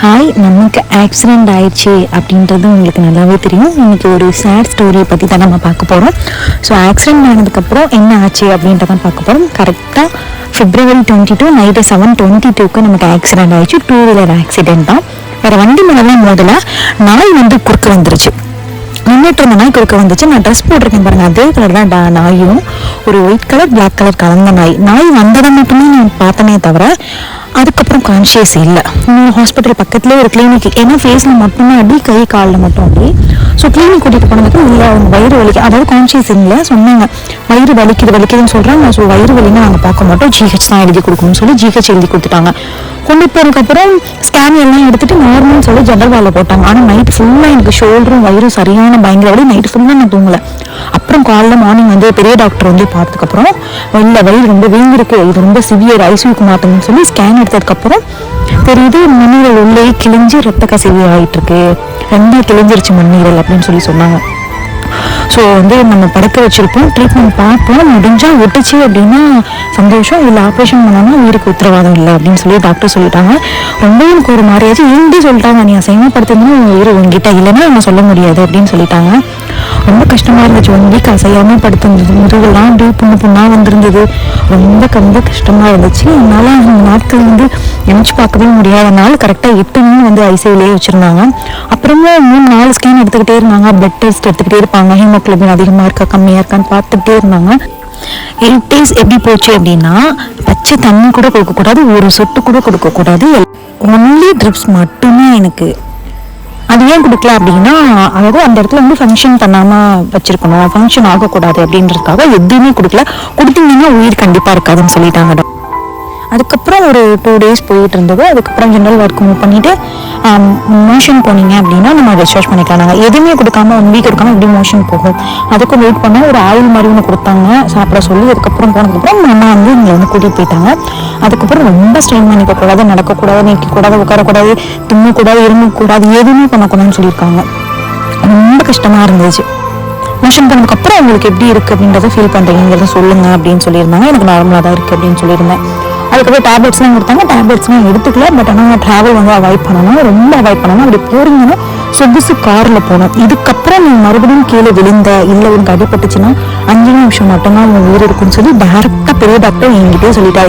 Hi நமக்கு accident ஆயிடுச்சு அப்படின்றது உங்களுக்கு நல்லாவே தெரியும். இன்னைக்கு ஒரு சேட் ஸ்டோரியை பற்றி தான் நம்ம பார்க்க போகிறோம் ஸோ ஆக்சிடெண்ட் ஆனதுக்கப்புறம் என்ன ஆச்சு அப்படின்றதான் பார்க்க போகிறோம் கரெக்டாக February twenty two night seven twenty டூக்கு நமக்கு ஆக்சிடெண்ட் ஆயிடுச்சு. டூ வீலர் ஆக்சிடெண்ட் தான். வேறு வண்டி மேலாம் மோதல நாய் வந்து குறுக்க வந்துருச்சு. நின்றுட்டு இருந்த நாய் குறுக்க வந்துச்சு. நான் ட்ரெஸ் போட்டிருக்கேன் பாருங்க அதே கலர் தான் டா- நாயும். ஒரு ஒயிட் கலர் பிளாக் கலர் கலந்த நாய். நாய் வந்ததை மட்டுமே நான் பார்த்தனே தவிர அதுக்கப்புறம் கான்ஷியஸ் இல்லை. ஹாஸ்பிட்டல் பக்கத்துலேயே ஒரு கிளினிக் ஏன்னா ஃபேஸில் மட்டும்தான் அடி கை காலில் மட்டும் அப்படி ஸோ கிளினிக் கூட்டிகிட்டு போனதுக்கு இல்லை அவங்க வயிறு வலிக்கு அதாவது கான்ஷியஸ் இல்லை சொன்னாங்க. வயிறு வலிக்குது வலிக்குதுன்னு சொல்கிறாங்க ஸோ வயிறு வலின்னு நாங்கள் பார்க்க மாட்டோம். ஜிஹெச் தான் எழுதி கொடுக்கணும்னு சொல்லி ஜிஹெச் எழுதி கொடுத்துட்டாங்க. கொண்டு போனதுக்கப்புறம் ஸ்கேன் எல்லாம் எடுத்துட்டு நார்மல்னு சொல்லி ஜெனரல் வாலில் போட்டாங்க ஆனால் நைட் ஃபுல்லாக எனக்கு ஷோல்டரும் வயிறும் சரியான பயங்கர வழி நைட் ஃபுல்லாக நான் தூங்கலை. அப்புறம் காலைல மார்னிங் வந்து பெரிய டாக்டர் வந்து பார்த்ததுக்கப்புறம் இல்லை வயிறு ரொம்ப வீங்கிருக்கு. இது ரொம்ப சிவியர் ஐசியூக்கு மாற்றணும்னு சொல்லி ஸ்கேன் எடுத்ததுக்கப்புறம் தெரியுது மண்ணீரல் உள்ளே கிழிஞ்சு ரத்த கசிவு ஆகிட்டுருக்கு ரொம்ப கிழிஞ்சிருச்சு மண்ணீரல் அப்படின்னு சொல்லி சொன்னாங்க. ஸோ வந்து நம்ம படுக்க வச்சுருப்போம் ட்ரீட்மெண்ட் பார்ப்போம் முடிஞ்சால் ஒட்டுச்சு அப்படின்னா சந்தோஷம் இல்லை ஆப்ரேஷன் பண்ணோம்னா உயிருக்கு உத்தரவாதம் இல்லை அப்படின்னு சொல்லி டாக்டர் சொல்லிட்டாங்க. ரொம்ப எனக்கு ஒரு மாதிரியாச்சு ஏன்டி சொல்லிட்டாங்க நீ அசைவமாக படுத்திருந்தா உயிர் உங்ககிட்ட இல்லைன்னா நம்ம சொல்ல முடியாது அப்படின்னு சொல்லிட்டாங்க. ரொம்ப கஷ்டமாக இருந்துச்சு. ஒன் வீக் அசையாம படுத்திருந்தது. முதுகெல்லாம் அப்படியே புண்ணு புண்ணா வந்திருந்தது. ரொம்ப ரொம்ப கஷ்டமாக இருந்துச்சு. என்னால் அந்த நாட்கள் வந்து நினச்சி பார்க்கவே முடியாத நாள். கரெக்டாக எட்டுமே வந்து ஐசியூலேயே வச்சுருந்தாங்க. அப்புறமா மூணு நாலு ஸ்கேன் எடுத்துக்கிட்டே இருந்தாங்க. பிளட் டெஸ்ட் எடுத்துக்கிட்டே இருப்பாங்க. ஹீமோக்ளோபின் அதிகமாக இருக்கா கம்மியாக இருக்கான்னு பார்த்துக்கிட்டே இருந்தாங்க. எயிட் டேஸ் எப்படி போச்சு அப்படின்னா பச்சை தண்ணி கூட கொடுக்கக்கூடாது ஒரு சொட்டு கூட கொடுக்கக்கூடாது. ஒன்லி ட்ரிப்ஸ் மட்டுமே எனக்கு. அது ஏன் கொடுக்கல அப்படின்னா அதாவது அந்த இடத்துல வந்து ஃபங்க்ஷன் பண்ணாமல் வச்சுருக்கணும். ஃபங்க்ஷன் ஆகக்கூடாது அப்படின்றதுக்காக எதுவுமே கொடுக்கல. கொடுத்தீங்கன்னா உயிர் கண்டிப்பாக இருக்காதுன்னு சொல்லிட்டாங்க. அதுக்கப்புறம் ஒரு டூ டேஸ் போயிட்டு இருந்தது அதுக்கப்புறம் ஜென்ரல் ஒர்க் மூவ் பண்ணிட்டு um, மோஷன் போனீங்க அப்படின்னா நம்ம ரிசர்ச் பண்ணிக்கலாம். நாங்கள் எதுவுமே கொடுக்காம ஒன் வீக் கொடுக்காம எப்படி மோஷன் போகும். அதுக்கும் வெயிட் பண்ணோம். ஒரு ஆயில் மாதிரி ஒன்று கொடுத்தாங்க. சாப்பிட சொல்லி அதுக்கப்புறம் போனதுக்கப்புறம் அம்மா வந்து எங்களை வந்து கூட்டிகிட்டு போயிட்டாங்க. அதுக்கப்புறம் ரொம்ப ஸ்ட்ரெயின் பண்ணிக்கக்கூடாது நடக்கக்கூடாது நிற்கக்கூடாது உட்காரக்கூடாது தும்மக்கூடாது இருங்கக்கூடாது எதுவுமே பண்ணக்கூடாதுன்னு சொல்லியிருக்காங்க. ரொம்ப கஷ்டமாக இருந்துச்சு. மோஷன் பண்ணதுக்கப்புறம் உங்களுக்கு எப்படி இருக்குது அப்படின்றத ஃபீல் பண்றீங்கிறத சொல்லுங்கள் அப்படின்னு சொல்லியிருந்தாங்க. எனக்கு நார்மலாக தான் இருக்குது அப்படின்னு சொல்லியிருந்தேன். அதுக்கப்புறம் டேப்லெட்ஸ்லாம் கொடுத்தாங்க. டேப்லெட்ஸ்லாம் எடுத்துக்கல. பட் ஆனால் ட்ராவல் வந்து அவாய்ட் பண்ணணும். ரொம்ப அவாய்ட் பண்ணணும். அப்படி போறீங்கன்னா சொகுசு காரில் போகணும். இதுக்கப்புறம் நீ மறுபடியும் கீழே விழுந்த இல்லை உனக்கு அடிபட்டுச்சுன்னா அஞ்சு நிமிஷம் மட்டும்தான் உங்கள் உயிர் இருக்குன்னு சொல்லி டேரெக்டாக பெரிய டாக்டர் என்கிட்டயே சொல்லிட்டாரு.